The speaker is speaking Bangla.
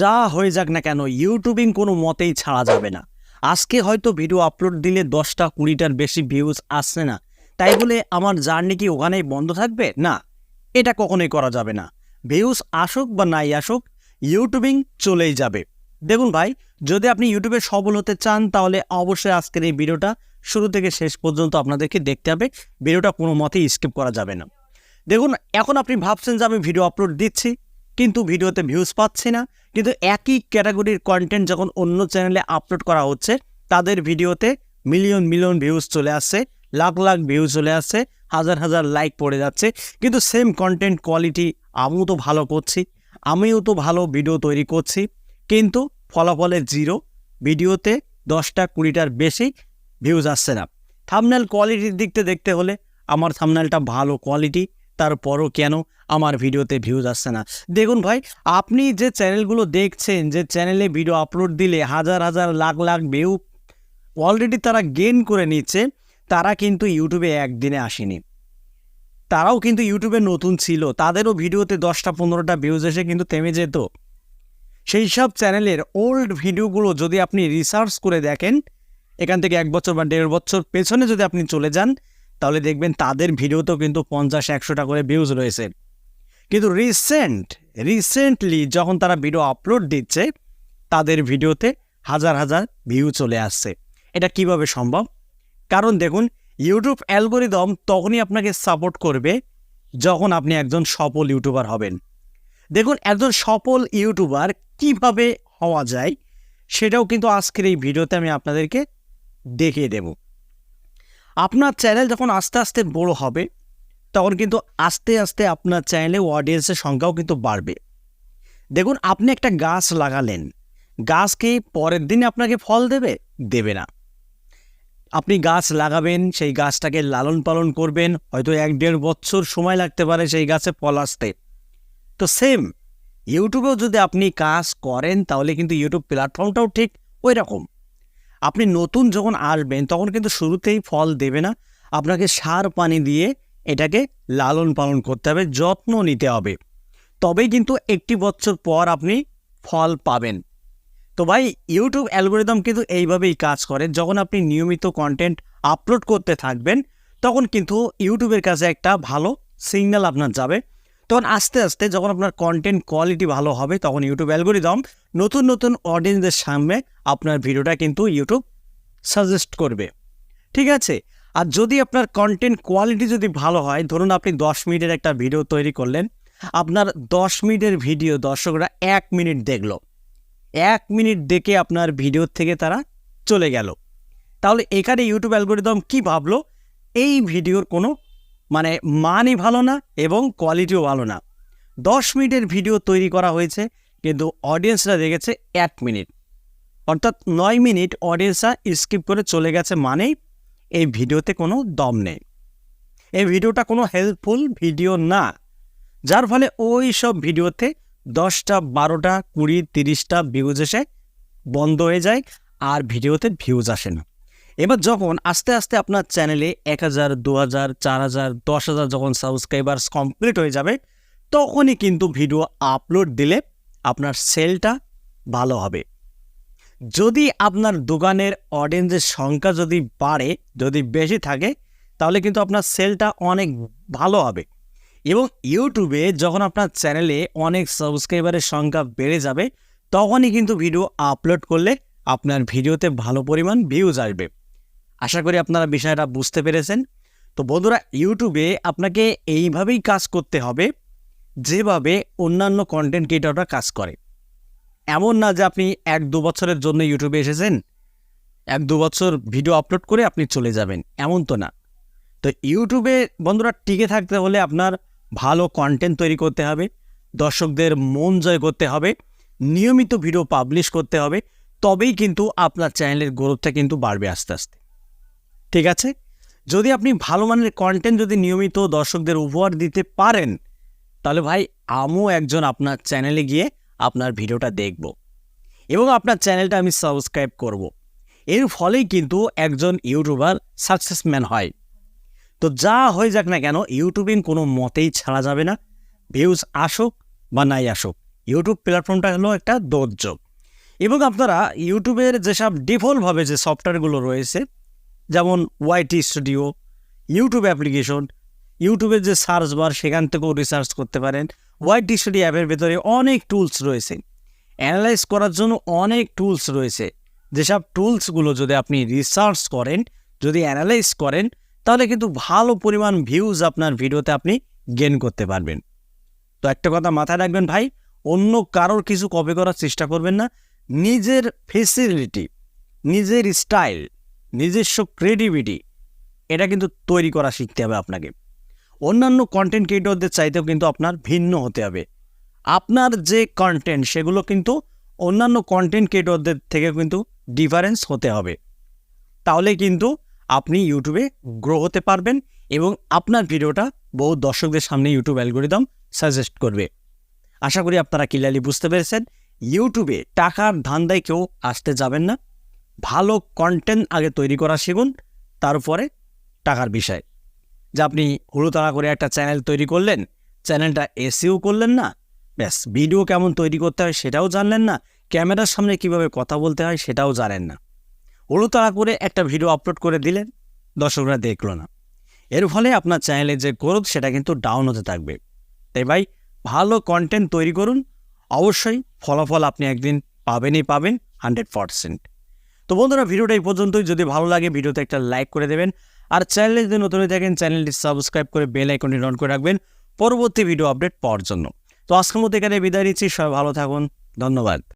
যা হয়ে যাক না কেন ইউটিউবিং কোনো মতেই ছাড়া যাবে না। আজকে হয়তো ভিডিও আপলোড দিলে দশটা কুড়িটার বেশি ভিউজ আসছে না। তাই বলে আমার জার্নি কি ওখানেই বন্ধ থাকবে? না, এটা কখনোই করা যাবে না। ভিউজ আসুক বা নাই আসুক ইউটিউবিং চলেই যাবে। দেখুন ভাই, যদি আপনি ইউটিউবে সফল হতে চান, তাহলে অবশ্যই আজকের এই ভিডিওটা শুরু থেকে শেষ পর্যন্ত আপনাদেরকে দেখতে হবে। ভিডিওটা কোনো মতেই স্কিপ করা যাবে না। দেখুন, এখন আপনি ভাবছেন যে আমি ভিডিও আপলোড দিচ্ছি। কিন্তু ভিডিওতে ভিউজ পাচ্ছি না। কিন্তু একই ক্যাটাগরির কন্টেন্ট যখন অন্য চ্যানেলে আপলোড করা হচ্ছে, তাদের ভিডিওতে মিলিয়ন মিলিয়ন ভিউজ চলে আসছে, লাখ লাখ ভিউজ চলে আসছে, হাজার হাজার লাইক পড়ে যাচ্ছে। কিন্তু সেম কন্টেন্ট কোয়ালিটি আমিও তো ভালো করছি, আমিও তো ভালো ভিডিও তৈরি করছি। কিন্তু ফলাফলে জিরো ভিডিওতে দশটা, কুড়িটার বেশি ভিউজ আসছে না। থামনেল কোয়ালিটির দিকতে দেখতে হলে আমার থামনেলটা ভালো কোয়ালিটি তারপরও কেন আমার ভিডিওতে ভিউজ আসছে না? দেখুন ভাই, আপনি যে চ্যানেলগুলো দেখছেন, যে চ্যানেলে ভিডিও আপলোড দিলে হাজার হাজার, লাখ লাখ ভিউ অলরেডি তারা গেন করে নিচ্ছে, তারা কিন্তু ইউটিউবে একদিনে আসেনি। তারাও কিন্তু ইউটিউবে নতুন ছিল, তাদেরও ভিডিওতে দশটা, পনেরোটা ভিউজ এসে কিন্তু থেমে যেত। সেই সব চ্যানেলের ওল্ড ভিডিওগুলো যদি আপনি রিসার্চ করে দেখেন, এখান থেকে এক বছর বা দেড় বছর পেছনে যদি আপনি চলে যান তাহলে দেখবেন তাদের ভিডিওতেও কিন্তু পঞ্চাশ, একশোটা করে ভিউজ রয়েছে। কিন্তু রিসেন্ট রিসেন্টলি যখন তারা ভিডিও আপলোড দিচ্ছে, তাদের ভিডিওতে হাজার হাজার ভিউ চলে আসছে। এটা কীভাবে সম্ভব? কারণ দেখুন ইউটিউব অ্যালগোরিদম তখনই আপনাকে সাপোর্ট করবে যখন আপনি একজন সফল ইউটিউবার হবেন। দেখুন, একজন সফল ইউটিউবার কীভাবে হওয়া যায়, সেটাও কিন্তু আজকের এই ভিডিওতে আমি আপনাদেরকে দেখিয়ে দেব। আপনার চ্যানেল যখন আস্তে আস্তে বড় হবে, তখন কিন্তু আস্তে আস্তে আপনার চ্যানেলে অডিয়েন্সের সংখ্যাও কিন্তু বাড়বে। দেখুন, আপনি একটা গাছ লাগালেন গাছ কি পরের দিনে আপনাকে ফল দেবে? দেবে না। আপনি গাছ লাগাবেন, সেই গাছটাকে লালন পালন করবেন, হয়তো এক দেড় বছর সময় লাগতে পারে সেই গাছে ফল আসতে। তো সেম ইউটিউবেও যদি আপনি কাজ করেন, তাহলে কিন্তু ইউটিউব প্ল্যাটফর্মটাও ঠিক ওই রকম আপনি নতুন যখন আসবেন, তখন কিন্তু শুরুতেই ফল দেবে না। আপনাকে সার পানি দিয়ে এটাকে লালন পালন করতে হবে, যত্ন নিতে হবে। তবেই কিন্তু একটি বছর পর আপনি ফল পাবেন। তো ভাই, ইউটিউব অ্যালগোরিদম কিন্তু এইভাবেই কাজ করে। যখন আপনি নিয়মিত কন্টেন্ট আপলোড করতে থাকবেন, তখন কিন্তু ইউটিউবের কাছে একটা ভালো সিগন্যাল আপনার যাবে। তখন আস্তে আস্তে যখন আপনার কন্টেন্ট কোয়ালিটি ভালো হবে, তখন ইউটিউব অ্যালগোরিদম নতুন নতুন অডিয়েন্সদের সামনে আপনার ভিডিওটা কিন্তু ইউটিউব সাজেস্ট করবে। ঠিক আছে? আর যদি আপনার কন্টেন্ট কোয়ালিটি যদি ভালো হয়, ধরুন আপনি দশ মিনিটের একটা ভিডিও তৈরি করলেন, আপনার দশ মিনিটের ভিডিও দর্শকরা এক মিনিট দেখল। এক মিনিট দেখে আপনার ভিডিও থেকে তারা চলে গেল। তাহলে এখানে ইউটিউব অ্যালগোরিদম কি ভাবলো? এই ভিডিওর কোনো মানে মানই ভালো না এবং কোয়ালিটিও ভালো না। দশ মিনিটের ভিডিও তৈরি করা হয়েছে, কিন্তু অডিয়েন্সরা দেখেছে এক মিনিট। অর্থাৎ নয় মিনিট অডিয়েন্সরা স্কিপ করে চলে গেছে মানেই এই ভিডিওতে কোনো দম নেই। এই ভিডিওটা কোনো হেল্পফুল ভিডিও না, যার ফলে ওই সব ভিডিওতে দশটা, বারোটা, কুড়ি, তিরিশটা ভিউজ এসে বন্ধ হয়ে যায় আর ভিডিওতে ভিউজ আসে না। এবার যখন আস্তে আস্তে আপনার চ্যানেলে এক হাজার, দু হাজার, চার হাজার, দশ হাজার যখন সাবস্ক্রাইবার্স কমপ্লিট হয়ে যাবে, তখনই কিন্তু ভিডিও আপলোড দিলে আপনার সেলটা ভালো হবে। যদি আপনার দোকানের অডিয়েন্সের সংখ্যা যদি বাড়ে, যদি বেশি থাকে, তাহলে কিন্তু আপনার সেলটা অনেক ভালো হবে। এবং ইউটিউবে যখন আপনার চ্যানেলে অনেক সাবস্ক্রাইবারের সংখ্যা বেড়ে যাবে, তখনই কিন্তু ভিডিও আপলোড করলে আপনার ভিডিওতে ভালো পরিমাণ ভিউজ আসবে। আশা করি আপনারা বিষয়টা বুঝতে পেরেছেন। তো বন্ধুরা, ইউটিউবে আপনাকে এইভাবেই কাজ করতে হবে, যেভাবে অন্যান্য কন্টেন্ট ক্রিয়েটররা কাজ করে। এমন না যে আপনি এক দু বছরের জন্য ইউটিউবে এসেছেন, এক দু বছর ভিডিও আপলোড করে আপনি চলে যাবেন, এমন তো না। তো ইউটিউবে বন্ধুরা টিকে থাকতে হলে আপনার ভালো কন্টেন্ট তৈরি করতে হবে, দর্শকদের মন জয় করতে হবে, নিয়মিত ভিডিও পাবলিশ করতে হবে, তবেই কিন্তু আপনার চ্যানেলের গ্রোথটা কিন্তু বাড়বে আস্তে আস্তে। ঠিক আছে? যদি আপনি ভালো মানের কন্টেন্ট যদি নিয়মিত দর্শকদের উপহার দিতে পারেন, তাহলে ভাই আমিও একজন আপনার চ্যানেলে গিয়ে আপনার ভিডিওটা দেখব এবং আপনার চ্যানেলটা আমি সাবস্ক্রাইব করব। এর ফলেই কিন্তু একজন ইউটিউবার সাকসেসম্যান হয়। তো যা হয়ে যাক না কেন ইউটিউবিং কোনো মতেই ছাড়া যাবে না। ভিউজ আসুক বা নাই আসুক ইউটিউব প্ল্যাটফর্মটা হলো একটা দোর্য এবং আপনারা ইউটিউবের যেসব ডিফল্টভাবে যে সফটওয়্যারগুলো রয়েছে যেমন ওয়াইটি স্টুডিও ইউটিউব অ্যাপ্লিকেশন ইউটিউবের যে সার্চ বার সেখান থেকেও রিসার্চ করতে পারেন। ওয়াইটি স্টুডিও অ্যাপের ভেতরে অনেক টুলস রয়েছে। অ্যানালাইজ করার জন্য অনেক টুলস রয়েছে। যেসব টুলসগুলো যদি আপনি রিসার্চ করেন, যদি অ্যানালাইজ করেন, তাহলে কিন্তু ভালো পরিমাণ ভিউজ আপনার ভিডিওতে আপনি গেন করতে পারবেন। তো একটা কথা মাথায় রাখবেন ভাই, অন্য কারোর কিছু কপি করার চেষ্টা করবেন না। নিজের ফেসিলিটি নিজের স্টাইল নিজস্ব ক্রিয়েটিভিটি এটা কিন্তু তৈরি করা শিখতে হবে আপনাকে। অন্যান্য কন্টেন্ট ক্রিয়েটরদের চাইতেও কিন্তু আপনার ভিন্ন হতে হবে। আপনার যে কন্টেন্ট সেগুলো কিন্তু অন্যান্য কন্টেন্ট ক্রিয়েটরদের থেকে কিন্তু ডিফারেন্স হতে হবে। তাহলে কিন্তু আপনি ইউটিউবে গ্রো হতে পারবেন এবং আপনার ভিডিওটা বহু দর্শকদের সামনে ইউটিউব অ্যালগোরিদম সাজেস্ট করবে। আশা করি আপনারা ক্লিয়ারলি বুঝতে পেরেছেন। ইউটিউবে টাকার ধান্দায় কেউ আসতে যাবেন না। ভালো কন্টেন্ট আগে তৈরি করা শিখুন, তারপরে টাকার বিষয়। যে আপনি হুড়োতাড়া করে একটা চ্যানেল তৈরি করলেন চ্যানেলটা এসিও করলেন না, ব্যাস ভিডিও কেমন তৈরি করতে হয় সেটাও জানলেন না, ক্যামেরার সামনে কীভাবে কথা বলতে হয় সেটাও জানেন না। হুড়োতাড়া করে একটা ভিডিও আপলোড করে দিলেন, দর্শকরা দেখল না। এর ফলে আপনার চ্যানেলের যে গ্রোথ সেটা কিন্তু ডাউন হতে থাকবে। তাই ভাই, ভালো কন্টেন্ট তৈরি করুন, অবশ্যই ফলাফল আপনি একদিন পাবেনই পাবেন হান্ড্রেড পারসেন্ট তো বন্ধুরা, ভিডিওটা এই পর্যন্তই। যদি ভালো লাগে, ভিডিওতে একটা লাইক করে দেবেন। আর চ্যানেলে যদি নতুন হয়ে থাকেন, চ্যানেলটি সাবস্ক্রাইব করে বেল আইকনটি অন করে রাখবেন পরবর্তী ভিডিও আপডেট পাওয়ার জন্য। তো আজকের মতো এখানে বিদায় নিচ্ছি। সবাই ভালো থাকুন। ধন্যবাদ।